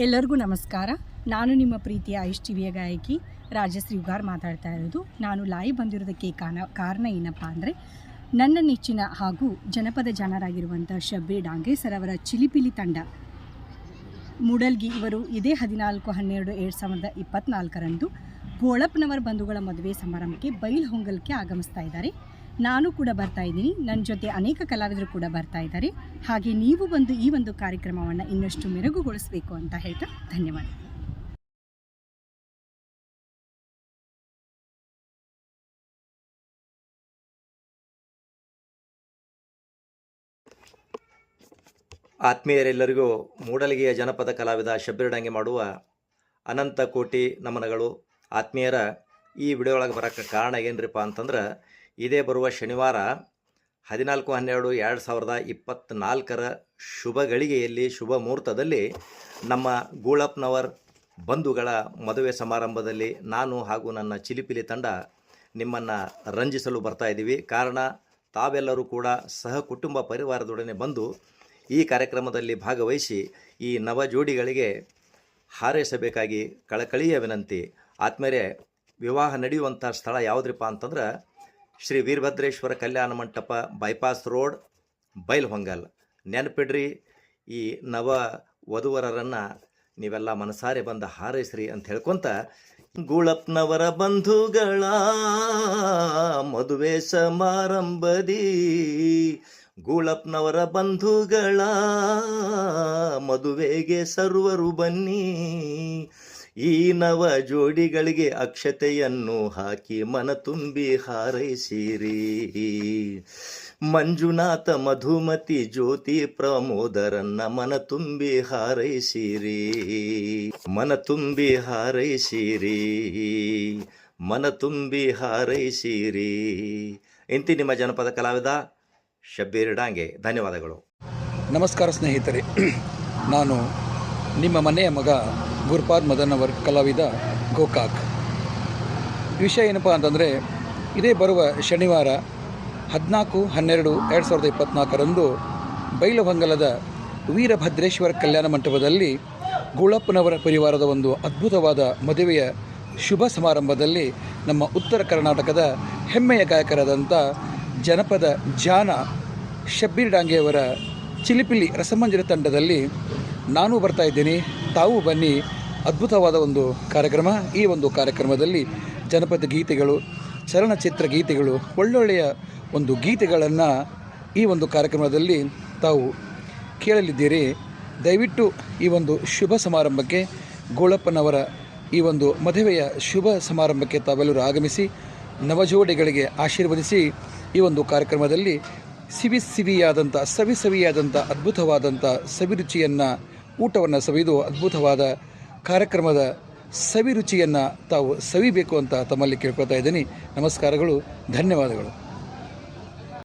ಎಲ್ಲರಿಗೂ ನಮಸ್ಕಾರ. ನಾನು ನಿಮ್ಮ ಪ್ರೀತಿಯ ಐಶ್ ಟಿವಿಯ ಗಾಯಕಿ ರಾಜಶ್ರೀ ಉಗಾರ್ ಮಾತಾಡ್ತಾ ಇರೋದು. ನಾನು ಲಾಯಿ ಬಂದಿರೋದಕ್ಕೆ ಕಾರಣ ಕಾರಣ ಏನಪ್ಪ ಅಂದರೆ, ನನ್ನ ನೆಚ್ಚಿನ ಹಾಗೂ ಜನಪದ ಜನರಾಗಿರುವಂಥ ಶಬ್ಬೆ ಡಾಂಗೇಸರ್ ಅವರ ಚಿಲಿಪಿಲಿ ತಂಡ. ಮೂಡಲ್ಗಿ ಇವರು ಇದೇ ಹದಿನಾಲ್ಕು, ಹನ್ನೆರಡು, ಎರಡು ಸಾವಿರದ ಇಪ್ಪತ್ನಾಲ್ಕರಂದು ಗೋಳಪ್ಪನವರ ಬಂಧುಗಳ ಮದುವೆ ಸಮಾರಂಭಕ್ಕೆ ಬೈಲ್ ಹೊಂಗಲ್ಗೆ ಆಗಮಿಸ್ತಾ ಇದ್ದಾರೆ. ನಾನು ಕೂಡ ಬರ್ತಾ ಇದ್ದೀನಿ. ನನ್ನ ಜೊತೆ ಅನೇಕ ಕಲಾವಿದರು ಕೂಡ ಬರ್ತಾ ಇದ್ದಾರೆ. ಹಾಗೆ ನೀವು ಬಂದು ಈ ಒಂದು ಕಾರ್ಯಕ್ರಮವನ್ನು ಇನ್ನಷ್ಟು ಮೆರುಗುಗೊಳಿಸಬೇಕು ಅಂತ ಹೇಳ್ತಾ ಧನ್ಯವಾದ. ಆತ್ಮೀಯರೆಲ್ಲರಿಗೂ ಮೂಡಲಗಿಯ ಜನಪದ ಕಲಾವಿದ ಶಬ್ಬೀರ್ಡಂಗೆ ಮಾಡುವ ಅನಂತ ಕೋಟಿ ನಮನಗಳು. ಆತ್ಮೀಯರ ಈ ವಿಡಿಯೋ ಒಳಗೆ ಬರೋಕ್ಕೆ ಕಾರಣ ಏನ್ರಿಪ್ಪ ಅಂತಂದ್ರೆ ಇದೇ ಬರುವ ಶನಿವಾರ ಹದಿನಾಲ್ಕು ಹನ್ನೆರಡು ಎರಡು ಸಾವಿರದ ಇಪ್ಪತ್ತ್ನಾಲ್ಕರ ಶುಭ ಗಳಿಗೆಯಲ್ಲಿ, ಶುಭ ಮುಹೂರ್ತದಲ್ಲಿ ನಮ್ಮ ಗೂಳಪ್ಪನವರ್ ಬಂಧುಗಳ ಮದುವೆ ಸಮಾರಂಭದಲ್ಲಿ ನಾನು ಹಾಗೂ ನನ್ನ ಚಿಲಿಪಿಲಿ ತಂಡ ನಿಮ್ಮನ್ನು ರಂಜಿಸಲು ಬರ್ತಾ ಇದ್ದೀವಿ. ಕಾರಣ, ತಾವೆಲ್ಲರೂ ಕೂಡ ಸಹ ಕುಟುಂಬ ಪರಿವಾರದೊಡನೆ ಬಂದು ಈ ಕಾರ್ಯಕ್ರಮದಲ್ಲಿ ಭಾಗವಹಿಸಿ ಈ ನವ ಜೋಡಿಗಳಿಗೆ ಹಾರೈಸಬೇಕಾಗಿ ಕಳಕಳಿಯ ವಿನಂತಿ. ಆದಮೇಲೆ ವಿವಾಹ ನಡೆಯುವಂಥ ಸ್ಥಳ ಯಾವುದ್ರಪ್ಪ ಅಂತಂದ್ರೆ ಶ್ರೀ ವೀರಭದ್ರೇಶ್ವರ ಕಲ್ಯಾಣ ಮಂಟಪ ಬೈಪಾಸ್ ರೋಡ್ ಬೈಲ್ಹೊಂಗಲ್ ನೆನಪಿಡ್ರಿ, ಈ ನವ ವಧುವರರನ್ನು ನೀವೆಲ್ಲ ಮನಸಾರೆ ಬಂದ ಹಾರೈಸ್ರಿ ಅಂತ ಹೇಳ್ಕೊಂತ, ಗುಳಪ್ನವರ ಬಂಧುಗಳ ಮದುವೆ ಸಮಾರಂಭದಿ, ಗುಳಪ್ನವರ ಬಂಧುಗಳ ಮದುವೆಗೆ ಸರ್ವರು ಬನ್ನಿ. ಈ ನವ ಜೋಡಿಗಳಿಗೆ ಅಕ್ಷತೆಯನ್ನು ಹಾಕಿ ಮನ ತುಂಬಿ ಹಾರೈಸಿರಿ. ಮಂಜುನಾಥ ಮಧುಮತಿ ಜ್ಯೋತಿ ಪ್ರಮೋದರನ್ನ ಮನ ತುಂಬಿ ಹಾರೈಸಿರಿ. ಮನ ತುಂಬಿ ಹಾರೈಸಿರಿ. ಮನ ತುಂಬಿ ಹಾರೈಸಿರಿ. ಇಂತಿ ನಿಮ್ಮ ಜನಪದ ಕಲಾವಿದ ಶಬ್ಬೀರ್ ಡಾಂಗೆ ಧನ್ಯವಾದಗಳು. ನಮಸ್ಕಾರ ಸ್ನೇಹಿತರೆ. ನಾನು ನಿಮ್ಮ ಮನೆಯ ಮಗ ಗುರುಪಾದ್ ಮದನ್ ಅವರ್ ಕಲಾವಿದ ಗೋಕಾಕ್. ವಿಷಯ ಏನಪ್ಪ ಅಂತಂದರೆ, ಇದೇ ಬರುವ ಶನಿವಾರ ಹದಿನಾಲ್ಕು, ಹನ್ನೆರಡು, ಎರಡು ಸಾವಿರದ ಇಪ್ಪತ್ತ್ನಾಲ್ಕರಂದು ಬೈಲಹೊಂಗಲದ ವೀರಭದ್ರೇಶ್ವರ ಕಲ್ಯಾಣ ಮಂಟಪದಲ್ಲಿ ಗುಳಪ್ಪನವರ ಪರಿವಾರದ ಒಂದು ಅದ್ಭುತವಾದ ಮದುವೆಯ ಶುಭ ಸಮಾರಂಭದಲ್ಲಿ ನಮ್ಮ ಉತ್ತರ ಕರ್ನಾಟಕದ ಹೆಮ್ಮೆಯ ಗಾಯಕರಾದಂಥ ಜನಪದ ಜಾನ ಶಬ್ಬೀರ್ ಡಾಂಗೆಯವರ ಚಿಲಿಪಿಲಿ ರಸಮಂಜರಿ ತಂಡದಲ್ಲಿ ನಾನು ಬರ್ತಾ ಇದ್ದೀನಿ. ತಾವು ಬನ್ನಿ ಅದ್ಭುತವಾದ ಒಂದು ಕಾರ್ಯಕ್ರಮ. ಈ ಒಂದು ಕಾರ್ಯಕ್ರಮದಲ್ಲಿ ಜನಪದ ಗೀತೆಗಳು, ಚಲನಚಿತ್ರ ಗೀತೆಗಳು, ಒಳ್ಳೊಳ್ಳೆಯ ಒಂದು ಗೀತೆಗಳನ್ನು ಈ ಒಂದು ಕಾರ್ಯಕ್ರಮದಲ್ಲಿ ತಾವು ಕೇಳಲಿದ್ದೀರಿ. ದಯವಿಟ್ಟು ಈ ಒಂದು ಶುಭ ಸಮಾರಂಭಕ್ಕೆ ಗೋಳಪ್ಪನವರ ಈ ಒಂದು ಮದುವೆಯ ಶುಭ ಸಮಾರಂಭಕ್ಕೆ ತಾವೆಲ್ಲರೂ ಆಗಮಿಸಿ, ನವಜೋಡಿಗಳಿಗೆ ಆಶೀರ್ವದಿಸಿ ಈ ಒಂದು ಕಾರ್ಯಕ್ರಮದಲ್ಲಿ ಸಿವಿ ಸಿವಿಯಾದಂಥ, ಸವಿ ಸವಿಯಾದಂಥ, ಅದ್ಭುತವಾದಂಥ ಸವಿರುಚಿಯನ್ನು ಊಟವನ್ನು ಸವಿದು ಅದ್ಭುತವಾದ ಕಾರ್ಯಕ್ರಮದ ಸವಿರುಚಿಯನ್ನು ತಾವು ಸವಿಬೇಕು ಅಂತ ತಮ್ಮಲ್ಲಿ ಕೇಳ್ಕೊಳ್ತಾ ಇದ್ದೀನಿ. ನಮಸ್ಕಾರಗಳು ಧನ್ಯವಾದಗಳು.